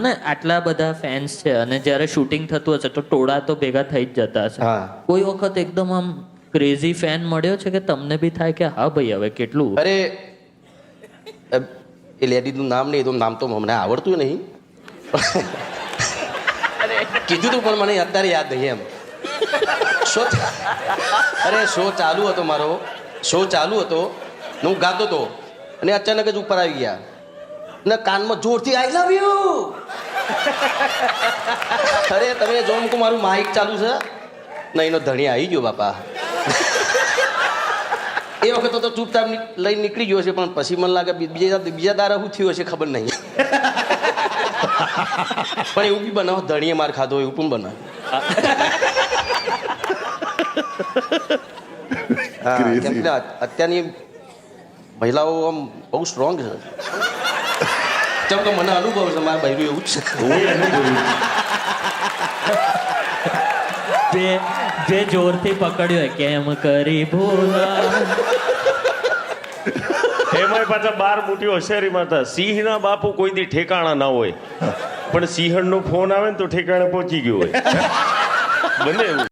ને આટલા બધા ફેન્સ છે અને જ્યારે શૂટિંગ થતું હશે તો ટોળા તો ભેગા થઈ જ જતા હશે. હા. કોઈ વખત એકદમ આમ ક્રેઝી ફેન મળ્યો છે કે તમને બી થાય કે હા ભાઈ હવે કેટલું? અરે અ, એ લેડીનું નામ નહીં તો નામ તો મને આવડતું નહીં. કીધું તું પણ મને અત્યારે યાદ નહીં એમ. શો અરે શો ચાલુ હતો મારો. શો ચાલુ હતો. ને હું ગાતો હતો અને અચાનક જ ઉપર આવી ગયા. ને કાનમાં જોરથી આઈ લવ યુ અરે તમે જો મૂકો મારું માઇક ચાલુ છે. ને એનો ધણી આવી ગયો બાપા. એ વખત તો ચૂપચાપ લઈને નીકળી ગયો છે પણ પછી મને લાગે બીજા બીજા દારા શું થયું હશે ખબર નહીં. પણ એવું બી બનાવો ધણીએ માર ખાધો એવું પણ બનાવ. અત્યારની મહિલાઓ આમ બહુ સ્ટ્રોંગ છે. જેમ કે મને અનુભવ છે મારા ભાઈ એવું જ છે. જે બે જોરથી પકડ્યો કેમ કરી ભૂલા? એમાંય પાછા બાર મોટી હોશિયારીમાં હતા. સિંહના બાપુ કોઈ દી ઠેકાણા ના હોય. પણ સિંહણનો ફોન આવે ને તો ઠેકાણે પહોંચી ગયો હોય. બને એવું.